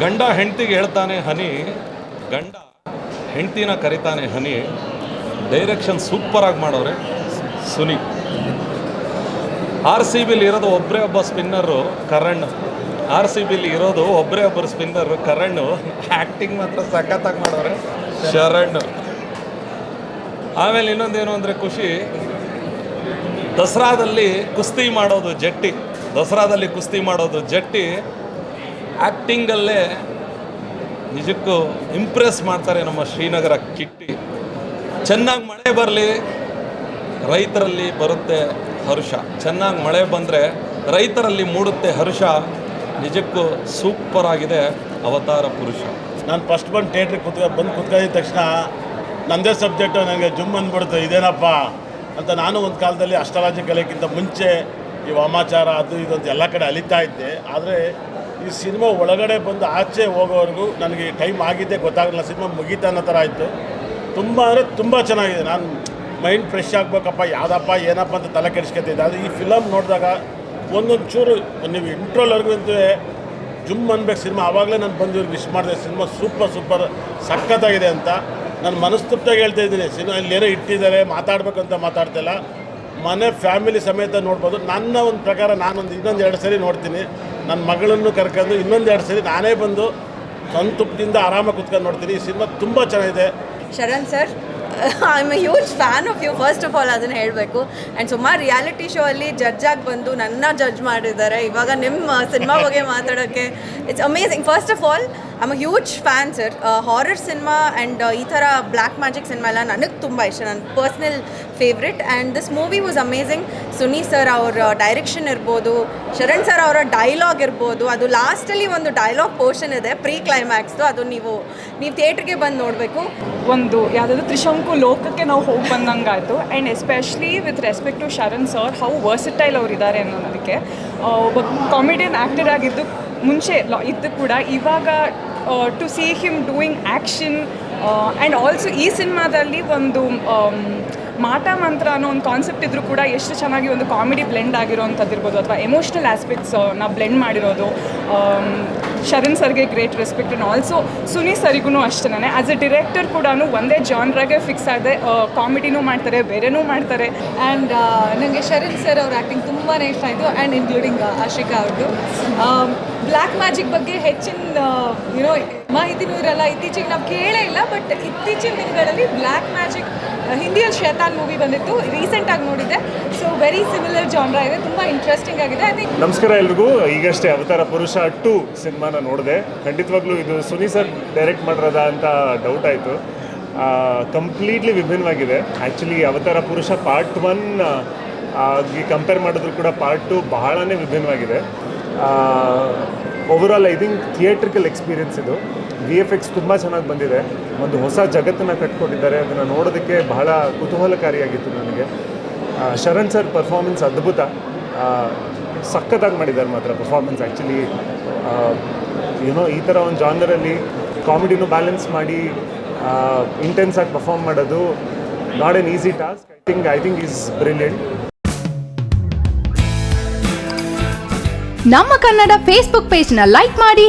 ಗಂಡ ಹೆಂಡ್ತಿಗೆ ಹೇಳ್ತಾನೆ, ಹನಿ, ಗಂಡ ಹೆಂಡ್ತಿನ ಕರಿತಾನೆ, ಹನಿ ಡೈರೆಕ್ಷನ್ ಸೂಪರಾಗಿ ಮಾಡೋರೆ, ಸುನಿ. ಆರ್ ಸಿ ಬಿಲಿ ಇರೋದು ಒಬ್ಬರೇ ಒಬ್ಬ ಸ್ಪಿನ್ನರು ಕರಣ್. ಆರ್ ಸಿ ಬಿಲಿ ಇರೋದು ಒಬ್ಬರೇ ಒಬ್ಬರು ಸ್ಪಿನ್ನರು ಕರಣ್. ಆ್ಯಕ್ಟಿಂಗ್ ಮಾತ್ರ ಸಖತ್ತಾಗಿ ಮಾಡೋರೆ, ಶರಣ್. ಆಮೇಲೆ ಇನ್ನೊಂದೇನು ಅಂದರೆ ಖುಷಿ, ದಸರಾದಲ್ಲಿ ಕುಸ್ತಿ ಮಾಡೋದು ಜಟ್ಟಿ. ದಸರಾದಲ್ಲಿ ಕುಸ್ತಿ ಮಾಡೋದು ಜಟ್ಟಿ. ಆ್ಯಕ್ಟಿಂಗಲ್ಲೇ ನಿಜಕ್ಕೂ ಇಂಪ್ರೆಸ್ ಮಾಡ್ತಾರೆ ನಮ್ಮ ಶ್ರೀನಗರ ಕಿಟ್ಟಿ. ಚೆನ್ನಾಗಿ ಮಳೆ ಬರಲಿ, ರೈತರಲ್ಲಿ ಬರುತ್ತೆ ಹರ್ಷ. ಚೆನ್ನಾಗಿ ಮಳೆ ಬಂದರೆ ರೈತರಲ್ಲಿ ಮೂಡುತ್ತೆ ಹರ್ಷ. ನಿಜಕ್ಕೂ ಸೂಪರ್ ಆಗಿದೆ ಅವತಾರ ಪುರುಷ. ನಾನು ಫಸ್ಟ್ ಬಂದು ಥಿಯೇಟ್ರಿಗೆ ಕುತ್ಕ ಬಂದು ಕುತ್ಕೊಂಡಿದ್ದ ತಕ್ಷಣ ನನ್ನದೇ ಸಬ್ಜೆಕ್ಟು ನನಗೆ ಜುಮ್ ಅಂದ್ಬಿಡ್ತು ಇದೇನಪ್ಪ ಅಂತ ನಾನು ಒಂದು ಕಾಲದಲ್ಲಿ ಅಷ್ಟರಾಜ್ಯ ಕಲೆಗಿಂತ ಮುಂಚೆ ಈ ವಾಮಾಚಾರ ಅದು ಇದು ಅಂತ ಎಲ್ಲ ಕಡೆ ಅಲಿತಾ ಇದ್ದೆ. ಆದರೆ ಈ ಸಿನಿಮಾ ಒಳಗಡೆ ಬಂದು ಆಚೆ ಹೋಗೋವರೆಗೂ ನನಗೆ ಟೈಮ್ ಆಗಿದ್ದೆ ಗೊತ್ತಾಗಲಿಲ್ಲ. ಸಿನಿಮಾ ಮುಗೀತಾ ಅನ್ನೋ ಥರ ಆಯಿತು. ತುಂಬ ಅಂದರೆ ತುಂಬ ಚೆನ್ನಾಗಿದೆ. ನಾನು ಮೈಂಡ್ ಫ್ರೆಶ್ ಆಗಬೇಕಪ್ಪ, ಯಾವುದಪ್ಪ, ಏನಪ್ಪ ಅಂತ ತಲೆ ಕೆಡಿಸ್ಕೊತಿದ್ದೆ. ಅದು ಈ ಫಿಲಮ್ ನೋಡಿದಾಗ ಒಂದೊಂದು ಚೂರು ನೀವು ಇಂಟ್ರೋಲ್ವರೆಗೂ ಅಂತೂ ಜುಮ್ ಅನ್ಬೇಕು ಸಿನಿಮಾ. ಆವಾಗಲೇ ನಾನು ಬಂದು ಇವ್ರಿಗೆ ವಿಶ್ ಮಾಡಿದೆ, ಸಿನಿಮಾ ಸೂಪರ್ ಸೂಪರ್ ಸಖತ್ತಾಗಿದೆ ಅಂತ. ನಾನು ಮನಸ್ತೃಪ್ತಾಗಿ ಹೇಳ್ತಾ ಇದ್ದೀನಿ. ಸಿನಿಮಾ ಇಲ್ಲಿ ಏನೋ ಇಟ್ಟಿದ್ದಾರೆ ಮಾತಾಡ್ಬೇಕಂತ ಮಾತಾಡ್ತಿಲ್ಲ. ಮನೆ ಫ್ಯಾಮಿಲಿ ಸಮೇತ ನೋಡ್ಬೋದು. ನನ್ನ ಒಂದು ಪ್ರಕಾರ ನಾನೊಂದು ಇನ್ನೊಂದು ಎರಡು ಸರಿ ನೋಡ್ತೀನಿ. ನನ್ನ ಮಗಳನ್ನು ಕರ್ಕೊಂಡು ಇನ್ನೊಂದು ಎರಡು ಸರಿ ನಾನೇ ಬಂದು ಸಂತುಪ್ತಿಯಿಂದ ಆರಾಮಾಗಿ ಕುತ್ಕೊಂಡು ನೋಡ್ತೀನಿ. ಈ ಸಿನಿಮಾ ತುಂಬ ಚೆನ್ನಾಗಿದೆ. Sharan sir I am a huge fan of you first of all ಅದನ್ನು ಹೇಳಬೇಕು. ಆ್ಯಂಡ್ ಸುಮಾರು ರಿಯಾಲಿಟಿ ಶೋ ಅಲ್ಲಿ ಜಡ್ಜ್ ಆಗಿ ಬಂದು ನನ್ನ ಜಡ್ಜ್ ಮಾಡಿದ್ದಾರೆ. ಇವಾಗ ನಿಮ್ಮ ಸಿನಿಮಾ ಬಗ್ಗೆ ಮಾತಾಡೋಕ್ಕೆ it's amazing first of all a huge fan sir horror cinema and ಈ ಥರ ಬ್ಲ್ಯಾಕ್ ಮ್ಯಾಜಿಕ್ ಸಿನಿಮಾ ಎಲ್ಲ ನನಗೆ ತುಂಬ ಇಷ್ಟ. ನನ್ನ personal favourite and this movie was amazing Suni sir ಅವರ ಡೈರೆಕ್ಷನ್ ಇರ್ಬೋದು, ಶರಣ್ ಸರ್ ಅವರ ಡೈಲಾಗ್ ಇರ್ಬೋದು, ಅದು ಲಾಸ್ಟಲ್ಲಿ ಒಂದು ಡೈಲಾಗ್ ಪೋರ್ಷನ್ ಇದೆ ಪ್ರೀ ಕ್ಲೈಮ್ಯಾಕ್ಸ್ದು ಅದು ನೀವು ನೀವು ಥಿಯೇಟ್ರಿಗೆ ಬಂದು ನೋಡಬೇಕು. ಒಂದು, ಯಾವುದಾದ್ರು ತ್ರಿಶಂಕು ಲೋಕಕ್ಕೆ ನಾವು ಹೋಗಿ ಬಂದಂಗೆ ಆಯಿತು and especially with respect to Sharan sir how versatile ಅವ್ರು ಇದ್ದಾರೆ ಅನ್ನೋದಕ್ಕೆ ಒಬ್ಬ ಕಾಮಿಡಿಯನ್ ಆ್ಯಕ್ಟರ್ ಆಗಿದ್ದು ಮುಂಚೆ ಇದ್ದು ಕೂಡ ಇವಾಗ to see him doing action and also ಈ ಸಿನಿಮಾದಲ್ಲಿ ಒಂದು ಮಾಟ ಮಂತ್ರ ಅನ್ನೋ ಒಂದು ಕಾನ್ಸೆಪ್ಟ್ ಇದ್ರೂ ಕೂಡ ಎಷ್ಟು ಚೆನ್ನಾಗಿ ಒಂದು ಕಾಮಿಡಿ ಬ್ಲೆಂಡ್ ಆಗಿರೋವಂಥದ್ದು ಇರ್ಬೋದು ಅಥವಾ ಎಮೋಷ್ನಲ್ ಆಸ್ಪೆಕ್ಟ್ಸ್ ನಾವು ಬ್ಲೆಂಡ್ ಮಾಡಿರೋದು. ಆಮ್, ಶರಣ್ ಸರ್ಗೆ great respect and also Suni ಸರಿಗೂ ಅಷ್ಟೇ ಆ್ಯಸ್ ಎ ಡಿರೆಕ್ಟರ್ ಕೂಡ ಒಂದೇ ಜಾನ್ರಾಗೆ ಫಿಕ್ಸ್ ಆಗಿದೆ ಕಾಮಿಡಿನೂ ಮಾಡ್ತಾರೆ, ಬೇರೆನೂ ಮಾಡ್ತಾರೆ. ಆ್ಯಂಡ್ ನನಗೆ ಶರಣ್ ಸರ್ ಅವ್ರ ಆ್ಯಕ್ಟಿಂಗ್ ತುಂಬಾ ಇಷ್ಟ ಆಯಿತು ಆ್ಯಂಡ್ ಇನ್ಕ್ಲೂಡಿಂಗ್ ಆಶಿಕಾ ಅವ್ರದ್ದು ಬ್ಲ್ಯಾಕ್ ಮ್ಯಾಜಿಕ್ ಬಗ್ಗೆ ಹೆಚ್ಚಿನ ಯುನೋ ಮಾಹಿತಿನೂ ಇರಲ್ಲ ಇತ್ತೀಚೆಗೆ ನಾವು ಕೇಳೇ ಇಲ್ಲ ಬಟ್ ಇತ್ತೀಚಿನ ದಿನಗಳಲ್ಲಿ ಬ್ಲ್ಯಾಕ್ ಮ್ಯಾಜಿಕ್ ಹಿಂದಿಯಲ್ಲಿ ಶೇತಾನ್ ಮೂವಿ ಬಂದಿತ್ತು ರೀಸೆಂಟಾಗಿ ನೋಡಿದ್ದೆ. ಸೊ ವೆರಿ ಸಿಮಿಲರ್ ಜಾನ್ರ ಇದೆ, ತುಂಬ ಇಂಟ್ರೆಸ್ಟಿಂಗ್ ಆಗಿದೆ. ಐ ಥಿಂಕ್ ನಮಸ್ಕಾರ ಎಲ್ರಿಗೂ. ಈಗಷ್ಟೇ ಅವತಾರ ಪುರುಷ ಟು ಸಿನಿಮಾನ ನೋಡಿದೆ. ಖಂಡಿತವಾಗ್ಲೂ ಇದು ಸುನಿ ಸರ್ ಡೈರೆಕ್ಟ್ ಮಾಡಿರೋದ ಅಂತ ಡೌಟ್ ಆಯಿತು. ಕಂಪ್ಲೀಟ್ಲಿ ವಿಭಿನ್ನವಾಗಿದೆ. ಆ್ಯಕ್ಚುಲಿ ಅವತಾರ ಪುರುಷ ಪಾರ್ಟ್ ಒನ್ ಕಂಪೇರ್ ಮಾಡಿದ್ರು ಕೂಡ ಪಾರ್ಟ್ ಟು ಬಹಳನೇ ವಿಭಿನ್ನವಾಗಿದೆ. Overall I think theatrical experience ಇದು. ವಿ ಎಫ್ ಎಕ್ಸ್ ತುಂಬ ಚೆನ್ನಾಗಿ ಬಂದಿದೆ. ಒಂದು ಹೊಸ ಜಗತ್ತನ್ನು ಕಟ್ಕೊಂಡಿದ್ದಾರೆ. ಅದನ್ನು ನೋಡೋದಕ್ಕೆ ಬಹಳ ಕುತೂಹಲಕಾರಿಯಾಗಿತ್ತು ನನಗೆ. ಶರಣ್ ಸರ್ ಪರ್ಫಾರ್ಮೆನ್ಸ್ ಅದ್ಭುತ. ಸಖತ್ತಾಗಿ ಮಾಡಿದ್ದಾರೆ ಮಾತ್ರ ಪರ್ಫಾರ್ಮೆನ್ಸ್ ಆ್ಯಕ್ಚುಲಿ ಏನೋ ಈ ಥರ ಒಂದು ಜಾನರಲ್ಲಿ ಕಾಮಿಡಿನೂ ಬ್ಯಾಲೆನ್ಸ್ ಮಾಡಿ ಇಂಟೆನ್ಸ್ ಆಗಿ ಪರ್ಫಾರ್ಮ್ ಮಾಡೋದು not an easy task I think I think is brilliant ನಮ್ಮ ಕನ್ನಡ ಫೇಸ್ಬುಕ್ ಪೇಜ್ನ ಲೈಕ್ ಮಾಡಿ